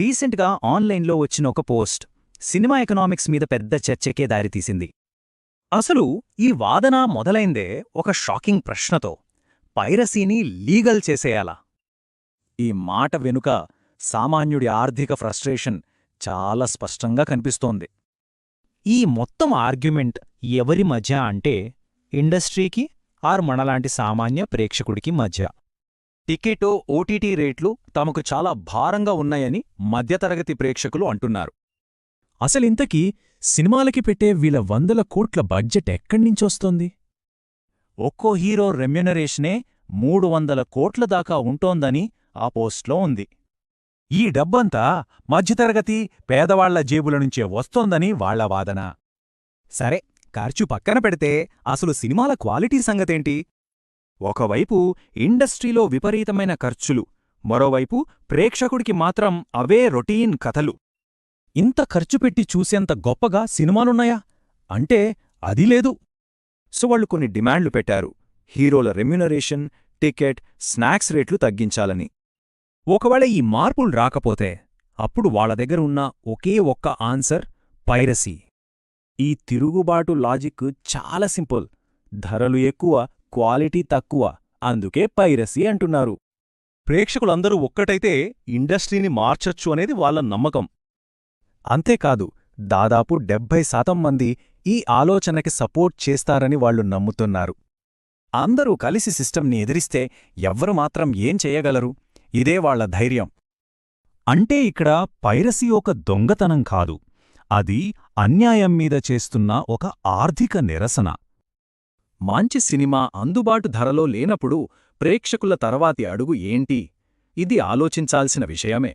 రీసెంట్గా ఆన్లైన్లో వచ్చిన ఒక పోస్ట్ సినిమా ఎకనామిక్స్ మీద పెద్ద చర్చకే దారితీసింది. అసలు ఈ వాదన మొదలైందే ఒక షాకింగ్ ప్రశ్నతో పైరసీని లీగల్ చేసేయాలా. ఈ మాట వెనుక సామాన్యుడి ఆర్థిక ఫ్రస్ట్రేషన్ చాలా స్పష్టంగా కనిపిస్తోంది. ఈ మొత్తం ఆర్గ్యుమెంట్ ఎవరి మధ్య అంటే ఇండస్ట్రీకి ఆర్ మనలాంటి సామాన్య ప్రేక్షకుడికి మధ్య. టికెటో ఓటీటీ రేట్లు తమకు చాలా భారంగా ఉన్నాయని మధ్యతరగతి ప్రేక్షకులు అంటున్నారు. అసలింతకీ సినిమాలకి పెట్టే వీళ్ళ వందల కోట్ల బడ్జెట్ ఎక్కడ్నించొస్తోంది ఒక్కో హీరో రెమ్యునరేషనే మూడు వందల కోట్ల దాకా ఉంటోందని ఆ పోస్ట్లో ఉంది. ఈ డబ్బంతా మధ్యతరగతి పేదవాళ్ళ జేబుల నుంచే వస్తోందని వాళ్ళ వాదన. సరే ఖర్చు పక్కన పెడితే అసలు సినిమాల క్వాలిటీ సంగతేంటి? ఒకవైపు ఇండస్ట్రీలో విపరీతమైన ఖర్చులు మరోవైపు ప్రేక్షకుడికి మాత్రం అవే రొటీన్ కథలు. ఇంత ఖర్చు పెట్టి చూసేంత గొప్పగా సినిమాలున్నాయా? అంటే అది లేదు. సో వాళ్ళు కొన్ని డిమాండ్లు పెట్టారు. హీరోల రెమ్యునరేషన్ టికెట్ స్నాక్స్ రేట్లు తగ్గించాలని. ఒకవేళ ఈ మార్పులు రాకపోతే అప్పుడు వాళ్ళ దగ్గర ఉన్న ఒకే ఒక్క ఆన్సర్ పైరసీ. ఈ తిరుగుబాటు లాజిక్ చాలా సింపుల్. ధరలు ఎక్కువ క్వాలిటీ తక్కువ అందుకే పైరసీ అంటున్నారు. ప్రేక్షకులందరూ ఒక్కటైతే ఇండస్ట్రీని మార్చొచ్చు అనేది వాళ్ళ నమ్మకం. అంతేకాదు దాదాపు డెబ్బై శాతం మంది ఈ ఆలోచనకి సపోర్ట్ చేస్తారని వాళ్ళు నమ్ముతున్నారు. అందరూ కలిసి సిస్టంని ఎదిరిస్తే ఎవ్వరు మాత్రం ఏం చేయగలరు? ఇదే వాళ్ళ ధైర్యం. అంటే ఇక్కడ పైరసీ ఒక దొంగతనం కాదు. అది అన్యాయం మీద చేస్తున్న ఒక ఆర్థిక నిరసన. మంచి సినిమా అందుబాటు ధరలో లేనప్పుడు ప్రేక్షకుల తర్వాతి అడుగు ఏంటి? ఇది ఆలోచించాల్సిన విషయమే.